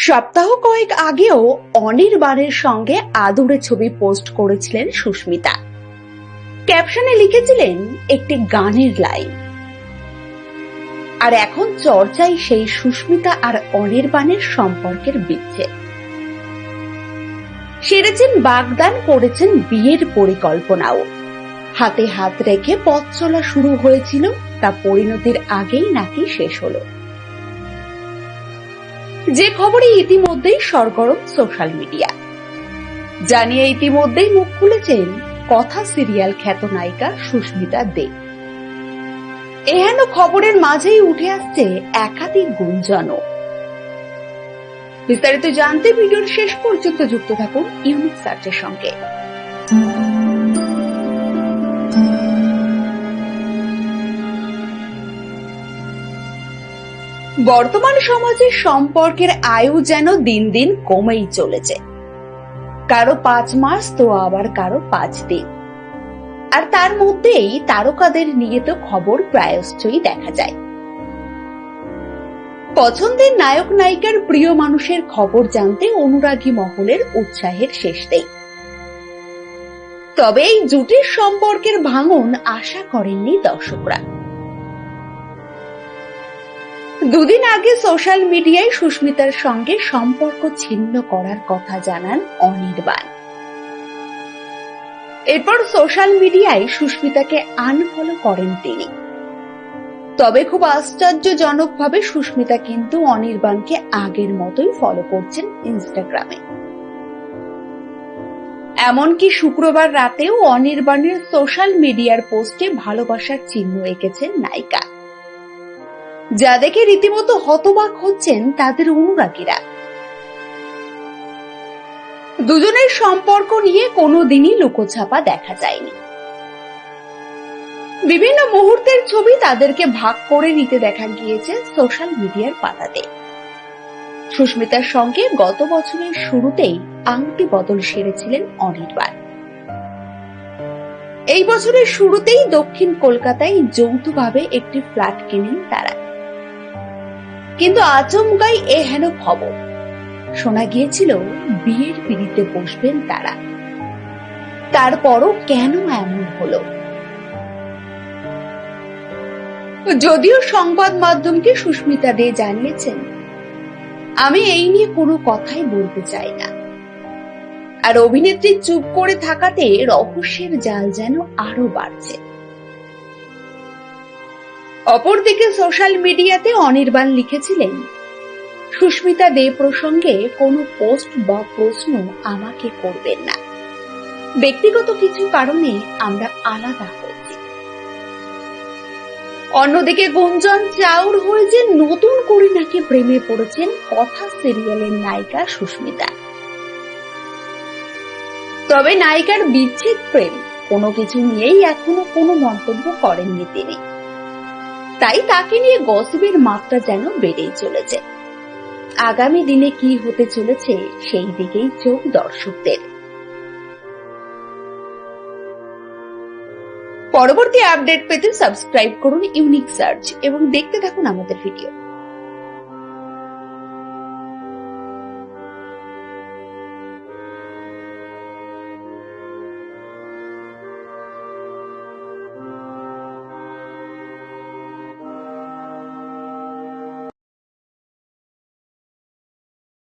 সপ্তাহ কয়েক আগেও অনির্বাণের সঙ্গে আদুরে ছবি পোস্ট করেছিলেন সুস্মিতা। ক্যাপশনে লিখেছিলেন একটি গানের লাইন। আর এখন চর্চায় সেই সুস্মিতা আর অনির্বাণের সম্পর্কের বিচ্ছেদ। সেরেছেন বাগদান, করেছেন বিয়ের পরিকল্পনাও। হাতে হাত রেখে পথ চলা শুরু হয়েছিল, তা পরিণতির আগেই নাকি শেষ হলো। যে খবরে ইতিমধ্যেই সরগরম সোশ্যাল মিডিয়া জানিয়ে ইতিমধ্যেই মুখ খুলেছেন কথা সিরিয়াল খ্যাত নায়িকা সুস্মিতা দে। এহেন খবরের মাঝেই উঠে আসছে একাধিক গুঞ্জনও। বিস্তারিত জানতে ভিডিওর শেষ পর্যন্ত যুক্ত থাকুন ইউনিক সার্চের সঙ্গে। বর্তমান সমাজে সম্পর্কের আয়ু যেন দিন দিন কমেই চলেছে। কারও পাঁচ মাস তো আবার কারও পাঁচ দিন। আর তার মধ্যেই তারকাদের নিয়ে তো খবর প্রায়শ্চই দেখা যায়। পছন্দের নায়ক নায়িকার প্রিয় মানুষের খবর জানতে অনুরাগী মহলের উৎসাহের শেষ নেই। তবে এই জুটির সম্পর্কের ভাঙন আশা করেননি দর্শকরা। দুদিন আগে সোশ্যাল মিডিয়ায় সুস্মিতার সঙ্গে সম্পর্ক ছিন্ন করার কথা জানান অনির্বাণ। এরপর সোশ্যাল মিডিয়ায় সুস্মিতাকে আনফলো করেন তিনি। তবে খুব আশ্চর্যজনকভাবে সুস্মিতা কিন্তু অনির্বাণকে আগের মতোই ফলো করছেন ইনস্টাগ্রামে। এমনকি শুক্রবার রাতেও অনির্বাণের সোশ্যাল মিডিয়ার পোস্টে ভালোবাসার চিহ্ন এঁকেছেন নায়িকা। যা দেখে রীতিমতো হতবাক হচ্ছেন তাদের অনুরাগীরা। দুজনের সম্পর্ক নিয়ে কোনোদিনই লুকোছাপা দেখা যায়নি। বিভিন্ন মুহূর্তের ছবি তাদেরকে ভাগ করে নিতে দেখা গিয়েছে সোশ্যাল মিডিয়ার পাতাতে। সুস্মিতার সঙ্গে গত বছরের শুরুতেই আংটি বদল সেরেছিলেন অনির্বাণ। এই বছরের শুরুতেই দক্ষিণ কলকাতায় যৌথভাবে একটি ফ্ল্যাট কেনেন তারা। কিন্তু আচমকাই এ হেন খবর। শোনা গিয়েছিল বিয়ের পিড়িতে বসবেন তারা। তারপরও কেন এমন হলো? যদিও সংবাদ মাধ্যমকে সুস্মিতা দে জানিয়েছেন, আমি এই নিয়ে কোনো কথাই বলতে চাই না। আর অভিনেত্রী চুপ করে থাকাতে রহস্যের জাল যেন আরও বাড়ছে। অপরদিকে সোশ্যাল মিডিয়াতে অনির্বাণ লিখেছিলেন, সুস্মিতা দে প্রসঙ্গে কোনো পোস্ট বা প্রশ্ন আমাকে করবেন না। ব্যক্তিগত কিছু কারণে আমরা আলাদা হয়েছি। অন্যদিকে গুঞ্জন চাউর হয়েছে নতুন করে নাকি প্রেমে পড়েছেন কথা সিরিয়ালের নায়িকা সুস্মিতা। তবে নায়িকার বিচ্ছেদ প্রেম কোনো কিছু নিয়েই এখনও কোনো মন্তব্য করেননি তিনি। তাই তাকে নিয়ে গসিবের মাত্রা যেন বেড়েই চলেছে। আগামী দিনে কি হতে চলেছে, সেই দিকেই চোখ দর্শকদের। পরবর্তী আপডেট পেতে সাবস্ক্রাইব করুন ইউনিক সার্চ এবং দেখতে থাকুন আমাদের ভিডিও।